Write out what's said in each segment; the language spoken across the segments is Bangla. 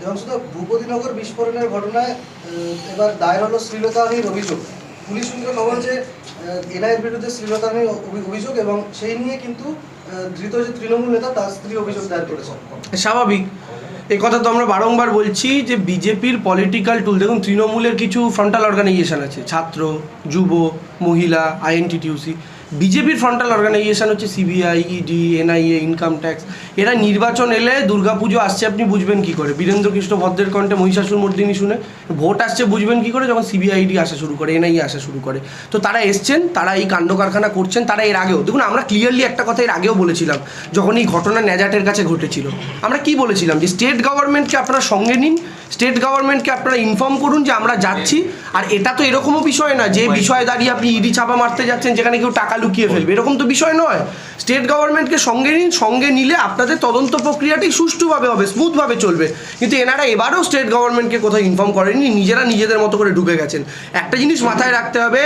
দেবাংশুদা ভূপতিনগর বিস্ফোরণের ঘটনায় এবার দায়ের হলো শ্লীলতাহানির অভিযোগ। পুলিশ সূত্রে খবর যে এনআইয়ের বিরুদ্ধে শ্লীলতাহানির অভিযোগ এবং সেই নিয়ে কিন্তু ধৃত যে তৃণমূল নেতা, তার স্ত্রী অভিযোগ দায়ের করেছেন স্বাভাবিক। এই কথা তো আমরা বারংবার বলছি যে বিজেপির পলিটিক্যাল টুল দেখুন, তৃণমূলের কিছু ফ্রন্টাল অর্গানাইজেশন আছে, ছাত্র, যুব, মহিলা আইএনটিটিউসি বিজেপির ফ্রন্টাল অর্গানাইজেশন হচ্ছে CBI ED NIA income tax এরা নির্বাচন এলে দুর্গাপুজো আসছে, আপনি বুঝবেন কি করে? বীরেন্দ্র কৃষ্ণ ভদ্রের কণ্ঠে মহিষাসুর মর্দিনী শুনে ভোট আসছে, বুঝবেন কি করে? যখন সিবিআইডি আসা শুরু করে এনআইএ আসা শুরু করে। তো তারা এসছেন, তারা এই কাণ্ড কারখানা করছেন, তারা এর আগেও, দেখুন আমরা ক্লিয়ারলি একটা কথা এর আগেও বলেছিলাম, যখন এই ঘটনা ন্যাজাটের কাছে ঘটেছিল। আমরা কি বলেছিলাম? যে স্টেট গভর্নমেন্টকে আপনারা সঙ্গে নিন স্টেট গভর্নমেন্টকে আপনারা ইনফর্ম করুন যে আমরা যাচ্ছি, আর এটা তো এরকমও বিষয় না, যে বিষয়ে দাঁড়িয়ে আপনি ইডি ছাপা মারতে যাচ্ছেন, যেখানে কেউ টাকা লুকিয়ে ফেলবে, এরকম তো বিষয় নয়। স্টেট গভর্নমেন্টকে সঙ্গে নিন, সঙ্গে নিলে আপনাদের তদন্ত প্রক্রিয়াটি সুষ্ঠুভাবে হবে স্মুথভাবে চলবে। কিন্তু এনারা এবারও স্টেট গভর্নমেন্টকে কোথাও ইনফর্ম করেনি নিজেরা নিজেদের মতো করে ঢুকে গেছেন। একটা জিনিস মাথায় রাখতে হবে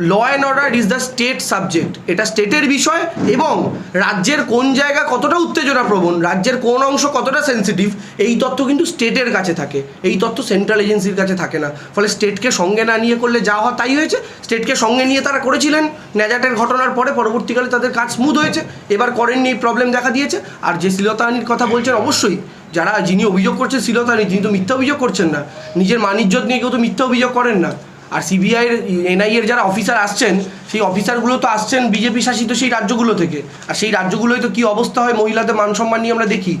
law and order is the state subject এটা স্টেটের বিষয় এবং রাজ্যের কোন জায়গা কতটা উত্তেজনা প্রবণ রাজ্যের কোন অংশ কতটা সেন্সিটিভ এই তথ্য কিন্তু স্টেটের কাছে থাকে। এই তথ্য সেন্ট্রাল এজেন্সির কাছে থাকে না। ফলে স্টেটকে সঙ্গে না নিয়ে করলে যা হয় তাই হয়েছে। স্টেটকে সঙ্গে নিয়ে তারা করেছিলেন। ন্যাজাটের ঘটনার পরে পরবর্তীকালে তাদের কাজ স্মুথ হয়েছে। এবার করেননি প্রবলেম দেখা দিয়েছে। আর যে শ্লীলতাহানির কথা বলছেন, অবশ্যই। যারা, যিনি অভিযোগ করছেন শ্লীলতাহানি তিনি তো মিথ্যা অভিযোগ করছেন না। নিজের মানিজ্যত নিয়ে কেউ তো মিথ্যা অভিযোগ করেন না। আর সিবিআইয়ের এনআইএর যারা অফিসার আসছেন সেই অফিসারগুলো তো আসছেন বিজেপি শাসিত সেই রাজ্যগুলো থেকে। আর সেই রাজ্যগুলোয় তো কী অবস্থা হয় মহিলাদের মান সম্মান নিয়ে আমরা দেখি?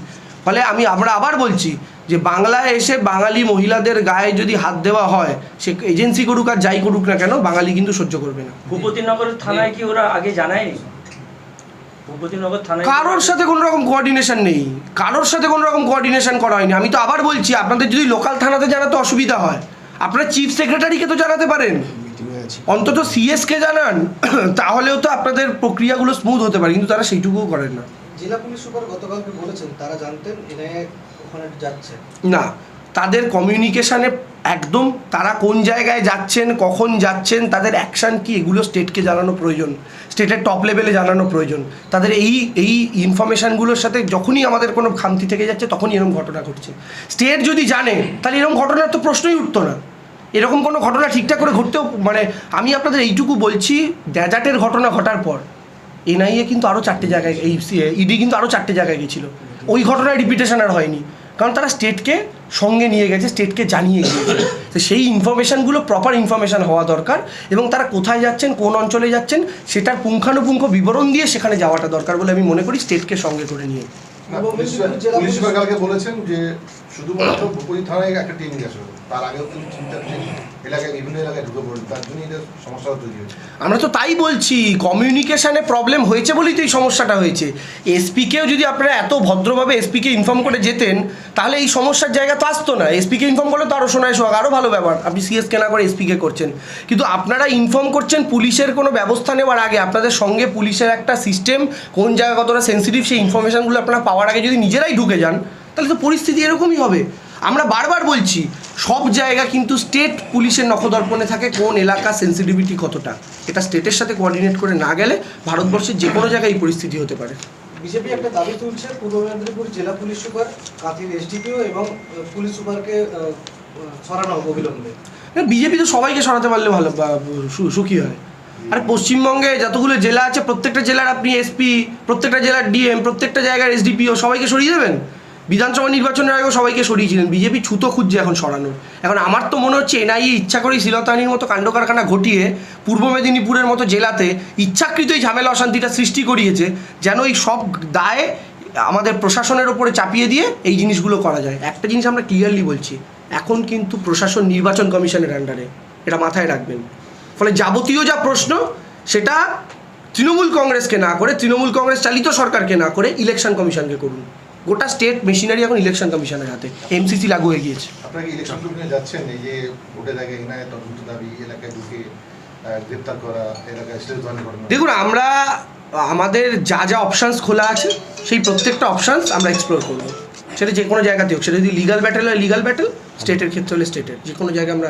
ফলে আমি আমরা আবার বলছি যে বাংলায় এসে বাঙালি মহিলাদের গায়ে যদি হাত দেওয়া হয় সে এজেন্সি করুক আর যাই করুক না কেন বাঙালি কিন্তু সহ্য করবে না। ভূপতিনগর থানায় কি ওরা আগে জানায়নি? কারোর সাথে কোনো রকম কোঅর্ডিনেশন নেই। কারোর সাথে কোনো রকম কোঅর্ডিনেশন করা হয়নি। আমি তো আবার বলছি আপনাদের যদি লোকাল থানাতে জানাতে অসুবিধা হয় আপনারা চিফ সেক্রেটারিকে তো জানাতে পারেন। অন্তত সিএসকে জানান তাহলেও তো আপনাদের প্রক্রিয়াগুলো স্মুথ হতে পারে কিন্তু তারা সেইটুকুও করেন না। জেলা পুলিশ সুপার গতকালকে বলেছেন তারা জানতেন এনআইএ ওখানে যাচ্ছে না তাদের কমিউনিকেশানে একদম তারা কোন জায়গায় যাচ্ছেন, কখন যাচ্ছেন, তাদের অ্যাকশান কি, এগুলো স্টেটকে জানানো প্রয়োজন। স্টেটের টপ লেভেলে জানানো প্রয়োজন। তাদের এই এই ইনফরমেশানগুলোর সাথে যখনই আমাদের কোনো খামতি থেকে যাচ্ছে, তখনই এরকম ঘটনা ঘটছে। স্টেট যদি জানে, তাহলে এরকম ঘটনার তো প্রশ্নই উঠতো না। এরকম কোনো ঘটনা ঠিকঠাক করে ঘটতেও মানে আমি আপনাদের এইটুকু বলছি ড্যাজাটের ঘটনা ঘটার পর এনআইএ কিন্তু আরও চারটে জায়গায়, এই ইডি কিন্তু আরও চারটে জায়গায় গেছিল। ওই ঘটনায় রিপিটেশন আর হয়নি। কারণ তারা স্টেটকে সঙ্গে নিয়ে গেছে স্টেটকে জানিয়ে গিয়েছে। তো সেই ইনফরমেশানগুলো প্রপার ইনফরমেশান হওয়া দরকার এবং তারা কোথায় যাচ্ছেন, কোন অঞ্চলে যাচ্ছেন, সেটার পুঙ্খানুপুঙ্খ বিবরণ দিয়ে সেখানে যাওয়াটা দরকার বলে আমি মনে করি স্টেটকে সঙ্গে করে নিয়ে। কালকে বলেছেন যে শুধুমাত্র থানায় একটা তার আগেও এলাকায় বিভিন্ন এলাকায় ঢুকে পড়ল। তার জন্য এটা সমস্যা তৈরি হয়েছে। আমরা তো তাই বলছি কমিউনিকেশানে প্রবলেম হয়েছে বলেই তো এই সমস্যাটা হয়েছে। এসপিকেও যদি আপনারা এত ভদ্রভাবে এসপিকে ইনফর্ম করে যেতেন, তাহলে এই সমস্যার জায়গা তো আসতো না। এসপিকে ইনফর্ম করলে তো আরও শোনায় সোহাগ আরও ভালো ব্যাপার। আপনি সিএস কেনা করে এসপিকে করছেন। কিন্তু আপনারা ইনফর্ম করছেন পুলিশের কোনো ব্যবস্থা নেওয়ার আগে, আপনাদের সঙ্গে পুলিশের একটা সিস্টেম কোন জায়গা কতটা সেন্সিটিভ সেই ইনফরমেশানগুলো আপনারা পাওয়ার আগে যদি নিজেরাই ঢুকে যান তাহলে তো পরিস্থিতি এরকমই হবে। আমরা বারবার বলছি সব জায়গা কিন্তু স্টেট পুলিশের নখদর্পণে থাকে কোন এলাকা সেন্সিটিভিটি কতটা। এটা স্টেটের সাথে কোঅর্ডিনেট করে না গেলে ভারতবর্ষের যে কোনো জায়গায় এই পরিস্থিতি হতে পারে। বিজেপি একটা দাবি তুলছে পূর্ব মেদিনীপুর জেলা পুলিশ সুপার কাঁথির এসডিপিও এবং পুলিশ সুপারকে সরানো অবিলম্বে। বিজেপি তো সবাইকে সরাতে পারলে ভালো সুখী হয়। আর পশ্চিমবঙ্গে যতগুলো জেলা আছে প্রত্যেকটা জেলার আপনি এসপি প্রত্যেকটা জেলার ডিএম প্রত্যেকটা জায়গার এসডিপিও সবাইকে সরিয়ে দেবেন? বিধানসভা নির্বাচনের আগেও সবাইকে সরিয়েছিলেন। বিজেপি ছুতো খুঁজছে এখন সরানোর। এখন আমার তো মনে হচ্ছে এনআইএ ইচ্ছা করেই শিলতানির মতো কাণ্ড কারখানা ঘটিয়ে পূর্ব মেদিনীপুরের মতো জেলাতে ইচ্ছাকৃতই ঝামেলা অশান্তিটা সৃষ্টি করিয়েছে, যেন এই সব দায়ে আমাদের প্রশাসনের ওপরে চাপিয়ে দিয়ে এই জিনিসগুলো করা যায়। একটা জিনিস আমরা ক্লিয়ারলি বলছি, এখন কিন্তু প্রশাসন নির্বাচন কমিশনের আন্ডারে এটা মাথায় রাখবেন। ফলে যাবতীয় যা প্রশ্ন, সেটা তৃণমূল কংগ্রেসকে না করে, তৃণমূল কংগ্রেস চালিত সরকারকে না করে ইলেকশন কমিশনকে করুন। গোটা স্টেট মেশিনারি এখন ইলেকশন কমিশনের হাতে এমসিসি লাগু হয়ে গিয়েছে। আপনারা কি ইলেকশন কমিশনে যাচ্ছেন? এই যে ভোটের আগে এখানে তদন্ত দাবি এলাকায় ঢুকে গ্রেপ্তার করা এলাকায় দেখুন আমরা আমাদের যা যা অপশানস খোলা আছে সেই প্রত্যেকটা অপশানস আমরা এক্সপ্লোর করব। সেটা যে কোনো জায়গাতে হোক সেটা যদি লিগাল ব্যাটেল হয় লিগাল ব্যাটেল স্টেটের ক্ষেত্রে হলে স্টেটের যে কোনো জায়গায় আমরা